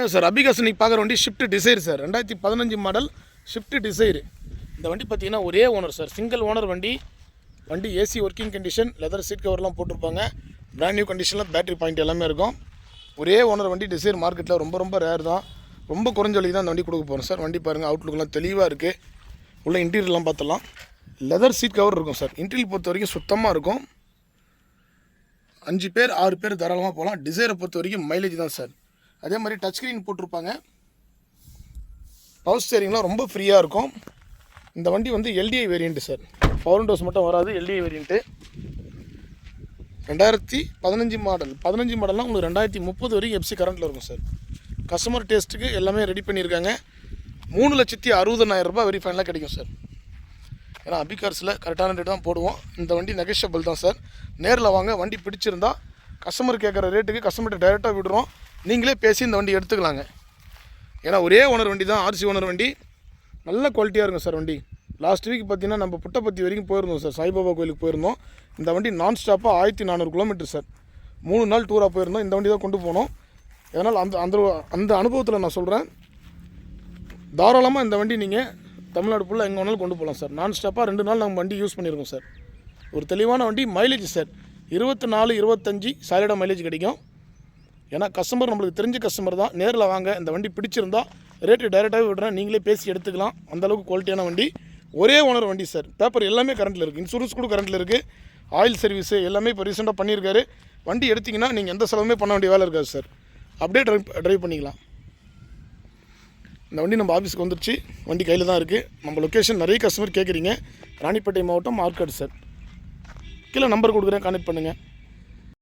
வணக்கம் சார். அபிகாஸ் இன்னைக்கு பார்க்குற வண்டி ஷிஃப்ட் டிசைர் சார். ரெண்டாயிரத்தி பதினஞ்சு மாடல் ஷிஃப்ட் டிசைர் இந்த வண்டி பார்த்தீங்கன்னா ஒரே ஓனர் சார். சிங்கிள் ஓனர் வண்டி. வண்டி AC working condition leather seat கவர்லாம் போட்டிருப்பாங்க. பிராண்ட் நியூ கண்டிஷனில் பேட்டரி பாயிண்ட் எல்லாமே இருக்கும். ஒரே ஓனர் வண்டி டிசைர் மார்க்கெட்டில் ரொம்ப ரொம்ப ரேர் தான். ரொம்ப குறைஞ்ச வழி தான் அந்த வண்டி கொடுக்க போகிறோம் சார். வண்டி பாருங்கள் அவுட்லுக்கெலாம் தெளிவாக இருக்குது உள்ள இன்டீரியர்லாம் பார்த்துலாம் லெதர் சீட் கவர் இருக்கும் சார். இன்டீரியர் பொறுத்த வரைக்கும் சுத்தமாக இருக்கும். அஞ்சு பேர் ஆறு பேர் தாராளமாக போகலாம். டிசைரை பொறுத்த வரைக்கும் மைலேஜ் தான் சார். அதே மாதிரி டச் ஸ்க்ரீன் போட்டிருப்பாங்க. பவர் ஸ்டேரிங்லாம் ரொம்ப ஃப்ரீயாக இருக்கும். இந்த வண்டி வந்து LDI variant sir power doors மட்டும் வராது எல்டிஐ வேரியண்ட்டு ரெண்டாயிரத்தி பதினஞ்சு மாடல் பதினஞ்சு மாடல்லாம் உங்களுக்கு ரெண்டாயிரத்தி முப்பது வரைக்கும் எஃப்சி கரண்ட்டில் இருக்கும் சார் கஸ்டமர் டேஸ்ட்டுக்கு எல்லாமே ரெடி பண்ணியிருக்காங்க. மூணு லட்சத்தி அறுபதனாயிரரூபா ரூபாய் வெரி ஃபைனலாக கிடைக்கும் சார் ஏன்னா அபிகார்ஸில் கரெக்டான ரேட் தான் போடுவோம். இந்த வண்டி நெகஷியபிள் தான் சார் நேரில் வாங்க வண்டி பிடிச்சிருந்தா கஸ்டமர் கேட்குற ரேட்டுக்கு கஸ்டமர்கிட்ட டைரெக்டாக விடுறோம். நீங்களே பேசி இந்த வண்டி எடுத்துக்கலாங்க. ஏன்னா ஒரே ஓனர் வண்டி தான் ஆர்சி ஓனர் வண்டி. நல்ல குவாலிட்டியாக இருக்கும் சார் வண்டி. லாஸ்ட் வீக் பார்த்தீங்கன்னா நம்ம புட்டப்பத்தி வரைக்கும் போயிருந்தோம் சார். சாய்பாபா கோயிலுக்கு போயிருந்தோம். இந்த வண்டி நான் ஸ்டாப்பாக ஆயிரத்தி நானூறு கிலோமீட்டர் சார். மூணு நாள் டூராக போயிருந்தோம். இந்த வண்டி தான் கொண்டு போனோம். அதனால் அந்த அந்த அந்த அனுபவத்தில் நான் சொல்கிறேன் தாராளமாக இந்த வண்டி நீங்கள் தமிழ்நாடு ஃபுல்லாக எங்கே வேணாலும் கொண்டு போகலாம் சார். நான் ஸ்டாப்பாக ரெண்டு நாள் நம்ம வண்டி யூஸ் பண்ணியிருக்கோம் சார். ஒரு தெளிவான வண்டி மைலேஜ் சார். இருபத்தி நாலு இருபத்தஞ்சி சாலிடாக மைலேஜ் கிடைக்கும். ஏன்னா கஸ்டமர் நம்மளுக்கு தெரிஞ்ச கஸ்டமர் தான். நேரில் வாங்க இந்த வண்டி பிடிச்சிருந்தா ரேட்டு டைரெக்டாகவே விடுறேன். நீங்களே பேசி எடுத்துக்கலாம். அந்தளவுக்கு குவாலிட்டியான வண்டி. ஒரே ஓனர் வண்டி சார் பேப்பர் எல்லாமே கரண்ட்டில் இருக்குது இன்சூரன்ஸ் கூட கரண்ட்டில் இருக்குது ஆயில் சர்வீஸு எல்லாமே இப்போ ரீசெண்டாக பண்ணியிருக்காரு. வண்டி எடுத்திங்கன்னா நீங்கள் எந்த செலவுமே பண்ண வேண்டிய வேலை இருக்காது சார் அப்படியே ட்ரைவ் ட்ரைவ் பண்ணிக்கலாம். இந்த வண்டி நம்ம ஆஃபீஸ்க்கு வந்துருச்சு. வண்டி கையில் தான் இருக்குது நம்ம லொக்கேஷன் நிறைய கஸ்டமர் கேட்குறீங்க ராணிப்பேட்டை மாவட்டம் மார்க்கெட் சார் கீழே நம்பர் கொடுக்குறேன். கனெக்ட் பண்ணுங்கள்